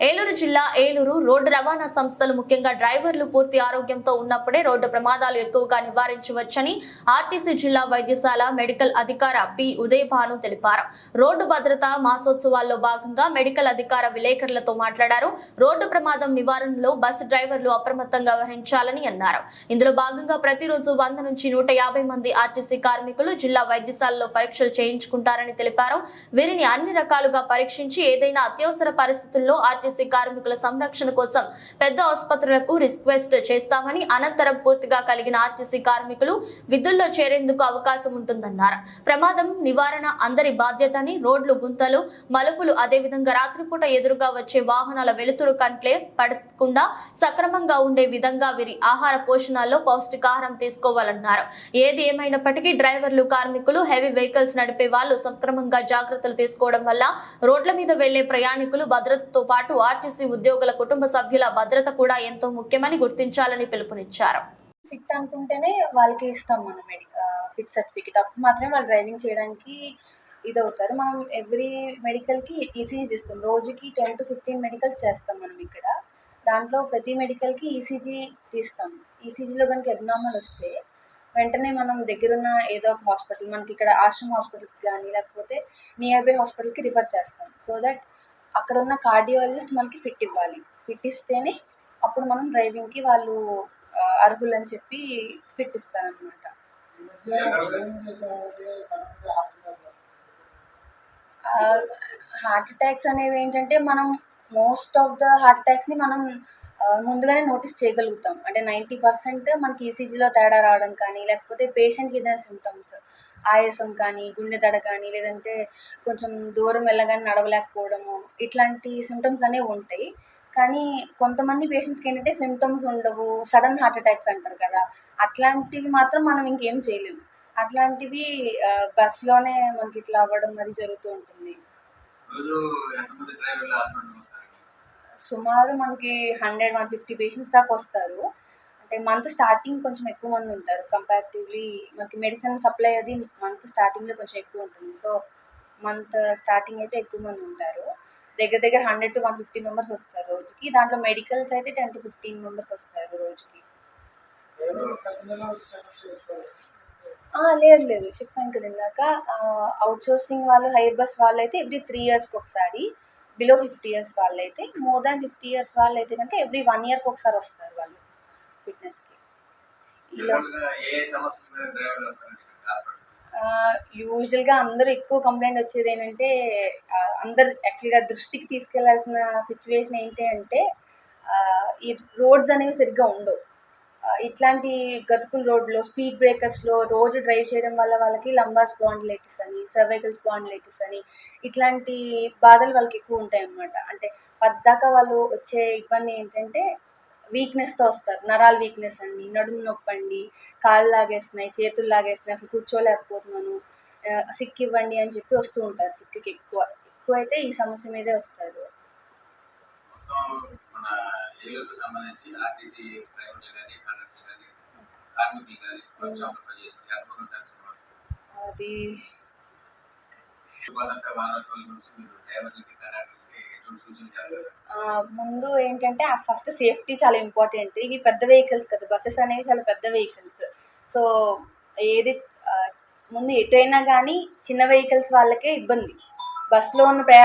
ఏలూరు జిల్లా ఏలూరు రోడ్డు రవాణా సంస్థలు ముఖ్యంగా డ్రైవర్లు పూర్తి ఆరోగ్యంతో ఉన్నప్పుడే రోడ్డు ప్రమాదాలు ఎక్కువగా నివారించవచ్చని ఆర్టీసీ జిల్లా వైద్యశాల మెడికల్ అధికార పి ఉదయభాను తెలిపారు. రోడ్డు భద్రత మాసోత్సవాల్లో భాగంగా మెడికల్ అధికార విలేకరులతో మాట్లాడారు. రోడ్డు ప్రమాదం నివారణలో బస్సు డ్రైవర్లు అప్రమత్తంగా వ్యవహరించాలని అన్నారు. ఇందులో భాగంగా ప్రతిరోజు వంద నుంచి నూట యాభై మంది ఆర్టీసీ కార్మికులు జిల్లా వైద్యశాలలో పరీక్షలు చేయించుకుంటారని తెలిపారు. వీరిని అన్ని రకాలుగా పరీక్షించి ఏదైనా అత్యవసర పరిస్థితుల్లో ఆర్టీసీ కార్మికుల సంరక్షణ కోసం పెద్ద ఆసుపత్రులకు రిక్వెస్ట్ చేస్తామని అనంతరం పూర్తిగా కలిగిన ఆర్టీసీ కార్మికులు విధుల్లో చేరేందుకు అవకాశం ఉంటుందన్నారు. ప్రమాదం నివారణ అందరి బాధ్యత అని రోడ్లు గుంతలు మలుపులు అదేవిధంగా రాత్రిపూట ఎదురుగా వచ్చే వాహనాల వెలుతురు కంట్లే పడకుండా సక్రమంగా ఉండే విధంగా వీరి ఆహార పోషణాల్లో పౌష్టికాహారం తీసుకోవాలన్నారు. ఏది ఏమైనప్పటికీ డ్రైవర్లు కార్మికులు హెవీ వెహికల్స్ నడిపే వాళ్ళు సక్రమంగా జాగ్రత్తలు తీసుకోవడం వల్ల రోడ్ల మీద వెళ్ళే ప్రయాణికులు భద్రతతో పాటు ఆర్టీసీ ఉద్యోగుల కుటుంబ సభ్యుల భద్రత కూడా ఎంతో ముఖ్యమని గుర్తించాలని పిలుపునిచ్చారు. ఫిట్ అనుకుంటేనే వాళ్ళకి ఇస్తాం మనం మెడి ఫిట్ సర్టిఫికేట్. అప్పుడు మాత్రమే వాళ్ళు డ్రైవింగ్ చేయడానికి ఇది అవుతారు మనం ఎవ్రీ మెడికల్కి ఈసీజీ ఇస్తాం. రోజుకి టెన్ టు ఫిఫ్టీన్ మెడికల్స్ చేస్తాం మనం ఇక్కడ. దాంట్లో ప్రతి మెడికల్కి ఈసీజీ తీస్తాం. ఈసీజీలో కనుక ఎబ్నార్మల్ వస్తే వెంటనే మనం దగ్గరున్న ఏదో ఒక హాస్పిటల్ మనకి ఇక్కడ ఆశ్రమ్ హాస్పిటల్కి కానీ లేకపోతే నియర్ బై హాస్పిటల్కి రిఫర్ చేస్తాం. సో దట్ అక్కడ ఉన్న కార్డియాలజిస్ట్ మనకి ఫిట్ ఇవ్వాలి. ఫిట్ ఇస్తేనే అప్పుడు మనం డ్రైవింగ్కి వాళ్ళు ఆ, అర్హులని చెప్పి ఫిట్ ఇస్తారనమాట హార్ట్ అటాక్స్ అనేవి ఏంటంటే మనం మోస్ట్ ఆఫ్ ద హార్ట్ అటాక్స్ని మనం ముందుగానే నోటీస్ చేయగలుగుతాం. అంటే నైంటీ పర్సెంట్ మనకి ఈసీజీలో తేడా రావడం కానీ లేకపోతే పేషెంట్కి ఏదైనా సిమ్టమ్స్ ఆయాసం కానీ గుండె దడ కానీ లేదంటే కొంచెం దూరం వెళ్ళగానే నడవలేకపోవడము ఇట్లాంటి సిమ్టమ్స్ అనేవి ఉంటాయి. కానీ కొంతమంది పేషెంట్స్కి ఏంటంటే సిమ్టమ్స్ ఉండవు సడన్ హార్ట్ అటాక్స్ అంటారు కదా. అట్లాంటివి మాత్రం మనం ఇంకేం చేయలేము. అట్లాంటివి బస్లోనే మనకి ఇట్లా అవ్వడం అది జరుగుతూ ఉంటుంది. సుమారు మనకి హండ్రెడ్ వన్ ఫిఫ్టీ పేషెంట్స్ దాకా వస్తారు. అంటే మంత్ స్టార్టింగ్ కొంచెం ఎక్కువ మంది ఉంటారు. కంపారిటివ్లీ మనకి మెడిసిన్ సప్లై అది మంత్ స్టార్టింగ్లో కొంచెం ఎక్కువ ఉంటుంది. సో మంత్ స్టార్టింగ్ అయితే ఎక్కువ మంది ఉంటారు. దగ్గర దగ్గర hundred to one fifty members వస్తారు రోజుకి. దాంట్లో మెడికల్స్ అయితే టెన్ టు ఫిఫ్టీన్ మెంబర్స్ వస్తారు రోజుకి. లేదు లేదు. చెప్పాను కదా ఇందాక. అవుట్ సోర్సింగ్ వాళ్ళు హైర్ బస్ వాళ్ళు అయితే ఎవ్రీ త్రీ ఇయర్స్కి ఒకసారి. బిలో ఫిఫ్టీ ఇయర్స్ వాళ్ళు అయితే మోర్ దాన్ ఫిఫ్టీ ఇయర్స్ వాళ్ళు అయితే కనుక ఎవ్రీ వన్ ఇయర్కి ఒకసారి వస్తారు వాళ్ళు. ఫిట్నెస్కి ఇలా హాస్పిటల్? యూజువల్గా అందరూ ఎక్కువ కంప్లైంట్ వచ్చేది ఏంటంటే అందరు యాక్చువల్గా దృష్టికి తీసుకెళ్ళాల్సిన సిచ్యువేషన్ ఏంటి అంటే ఈ రోడ్స్ అనేవి సరిగ్గా ఉండవు. ఇట్లాంటి గతుకుల రోడ్లో స్పీడ్ బ్రేకర్స్లో రోజు డ్రైవ్ చేయడం వల్ల వాళ్ళకి లంబార్ స్పాండిలైటిస్ అని సర్వైకల్ స్పాండిలైటిస్ అని ఇట్లాంటి బాధలు వాళ్ళకి ఎక్కువ ఉంటాయి అన్నమాట అంటే పద్దాకా వాళ్ళు వచ్చే ఇబ్బంది ఏంటంటే వీక్నెస్తో వస్తారు. నరాల వీక్నెస్ అండి నడుము నొప్పి అండి కాళ్ళు లాగేస్తున్నాయి చేతులు లాగేస్తున్నాయి అసలు కూర్చోలేకపోతున్నాను సిక్ ఇవ్వండి అని చెప్పి వస్తూ ఉంటారు సిక్కి ఎక్కువ. ఎక్కువ అయితే ఈ సమస్య మీదే వస్తారు. అది ముందు ఏంటంటే ఆ ఫస్ట్ సేఫ్టీ చాలా ఇంపార్టెంట్ ఇవి పెద్ద వెహికల్స్ కదా బస్సెస్ అనేవి చాలా పెద్ద వెహికల్స్ సో ఏది ముందు ఎటైనా కానీ చిన్న వెహికల్స్ వాళ్ళకే ఇబ్బంది. బస్సులో ఉన్న ప్రయా